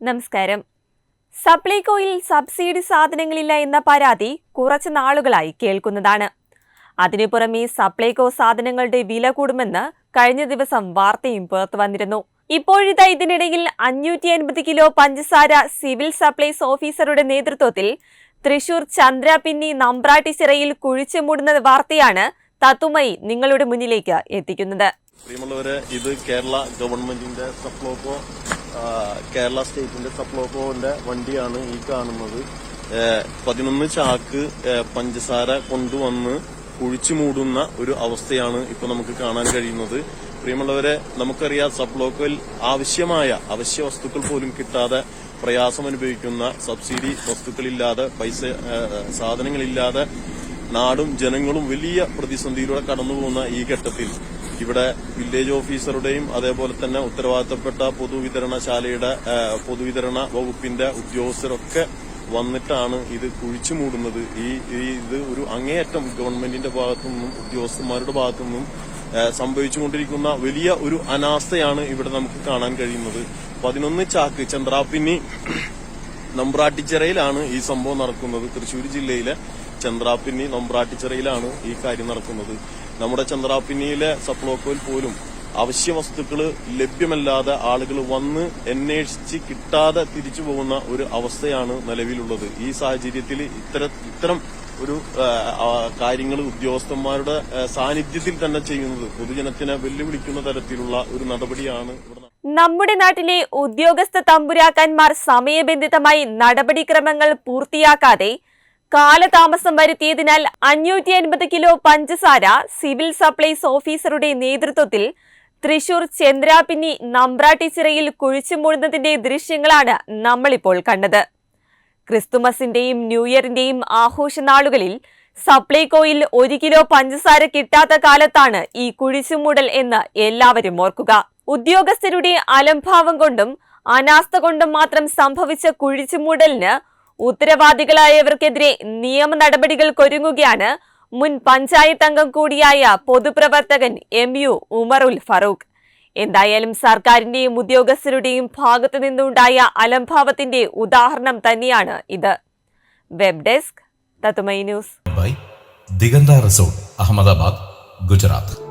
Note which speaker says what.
Speaker 1: നമസ്കാരം. സപ്ലൈകോയിൽ സബ്സിഡി സാധനങ്ങളില്ല എന്ന പരാതി കുറച്ച് നാളുകളായി കേൾക്കുന്നതാണ്. അതിനു പുറമെ സപ്ലൈകോ സാധനങ്ങളുടെ വില കൂടുമെന്ന് കഴിഞ്ഞ ദിവസം വാർത്തയും പുറത്തു വന്നിരുന്നു. ഇപ്പോഴിതാ ഇതിനിടയിൽ അഞ്ഞൂറ്റി അൻപത് കിലോ പഞ്ചസാര സിവിൽ സപ്ലൈസ് ഓഫീസറുടെ നേതൃത്വത്തിൽ തൃശൂർ ചന്ദ്രാപിന്നി നമ്പ്രാട്ടി ചിറയിൽ കുഴിച്ചു മൂടുന്ന വാർത്തയാണ് തത്തുമായി നിങ്ങളുടെ മുന്നിലേക്ക് എത്തിക്കുന്നത്.
Speaker 2: ഇത് കേരള ഗവൺമെന്റിന്റെ സപ്ലോകോ ആ, കേരള സ്റ്റേറ്റിന്റെ സപ്ലോക്കോന്റെ വണ്ടിയാണ് ഈ കാണുന്നത്. പതിനൊന്ന് ചാക്ക് പഞ്ചസാര കൊണ്ടുവന്ന് കുഴിച്ചു മൂടുന്ന ഒരു അവസ്ഥയാണ് ഇപ്പൊ നമുക്ക് കാണാൻ കഴിയുന്നത്. പ്രിയമുള്ളവരെ നമുക്കറിയാം സപ്ലോക്കോയിൽ ആവശ്യമായ അവശ്യ വസ്തുക്കൾ പോലും കിട്ടാതെ പ്രയാസം അനുഭവിക്കുന്ന സബ്സിഡി വസ്തുക്കളില്ലാതെ പൈസ സാധനങ്ങളില്ലാതെ നാടും ജനങ്ങളും വലിയ പ്രതിസന്ധിയിലൂടെ കടന്നുപോകുന്ന ഈ ഘട്ടത്തിൽ ഇവിടെ വില്ലേജ് ഓഫീസറുടെയും അതേപോലെ തന്നെ ഉത്തരവാദിത്തപ്പെട്ട പൊതുവിതരണശാലയുടെ പൊതുവിതരണ വകുപ്പിന്റെ ഉദ്യോഗസ്ഥരൊക്കെ വന്നിട്ടാണ് ഇത് കുഴിച്ചു മൂടുന്നത്. ഈ ഇത് ഒരു അങ്ങേയറ്റം ഗവൺമെന്റിന്റെ ഭാഗത്തു നിന്നും ഉദ്യോഗസ്ഥന്മാരുടെ ഭാഗത്തു നിന്നും സംഭവിച്ചുകൊണ്ടിരിക്കുന്ന വലിയ ഒരു അനാസ്ഥയാണ് ഇവിടെ നമുക്ക് കാണാൻ കഴിയുന്നത്. പതിനൊന്ന് ചാക്ക് ചന്ദ്രാപ്പിന്നി നമ്പ്രാട്ടിച്ചിറയിലാണ് ഈ സംഭവം നടക്കുന്നത്. തൃശൂർ ജില്ലയിലെ ചന്ദ്രാപ്പിന്നി നൊമ്പ്രാട്ടിച്ചിറയിലാണ് ഈ കാര്യം നടക്കുന്നത്. നമ്മുടെ ചന്ദ്രാപ്പിന്നിയിലെ സപ്ലോക്കോയിൽ പോലും അവശ്യ വസ്തുക്കൾ ലഭ്യമല്ലാതെ ആളുകൾ വന്ന് അന്വേഷിച്ച് കിട്ടാതെ തിരിച്ചു പോകുന്ന ഒരു അവസ്ഥയാണ് നിലവിലുള്ളത്. ഈ സാഹചര്യത്തിൽ ഇത്തര ഇത്തരം ഒരു കാര്യങ്ങൾ ഉദ്യോഗസ്ഥന്മാരുടെ സാന്നിധ്യത്തിൽ തന്നെ ചെയ്യുന്നത് പൊതുജനത്തിനെ വെല്ലുവിളിക്കുന്ന തരത്തിലുള്ള ഒരു നടപടിയാണ്
Speaker 1: നമ്മുടെ നാട്ടിലെ ഉദ്യോഗസ്ഥ തമ്പുരാക്കന്മാർ സമയബന്ധിതമായി നടപടിക്രമങ്ങൾ പൂർത്തിയാക്കാതെ കാലതാമസം വരുത്തിയതിനാൽ അഞ്ഞൂറ്റി അൻപത് കിലോ പഞ്ചസാര സിവിൽ സപ്ലൈസ് ഓഫീസറുടെ നേതൃത്വത്തിൽ തൃശൂർ ചന്ദ്രാപിന്നി നമ്പ്രാട്ടിച്ചിറയിൽ കുഴിച്ചുമൂടുന്നതിന്റെ ദൃശ്യങ്ങളാണ് നമ്മളിപ്പോൾ കണ്ടത്. ക്രിസ്തുമസിന്റെയും ന്യൂ ഇയറിന്റെയും ആഘോഷനാളുകളിൽ സപ്ലൈകോയിൽ ഒരു കിലോ പഞ്ചസാര കിട്ടാത്ത കാലത്താണ് ഈ കുഴിച്ചുമൂടൽ എന്ന് എല്ലാവരും ഓർക്കുക. ഉദ്യോഗസ്ഥരുടെ അലംഭാവം കൊണ്ടും അനാസ്ഥ കൊണ്ടും മാത്രം സംഭവിച്ച കുഴിച്ചുമൂടലിന് ഉത്തരവാദികളായവർക്കെതിരെ നിയമ നടപടികൾക്കൊരുങ്ങുകയാണ് മുൻ പഞ്ചായത്ത് അംഗം കൂടിയായ പൊതുപ്രവർത്തകൻ എം യു ഉമറുൽ ഫറൂഖ്. എന്തായാലും സർക്കാരിന്റെയും ഉദ്യോഗസ്ഥരുടെയും ഭാഗത്തു നിന്നുണ്ടായ അലംഭാവത്തിന്റെ ഉദാഹരണം തന്നെയാണ് ഇത്. Web desk news.
Speaker 3: Diganta resort Ahmedabad Gujarat.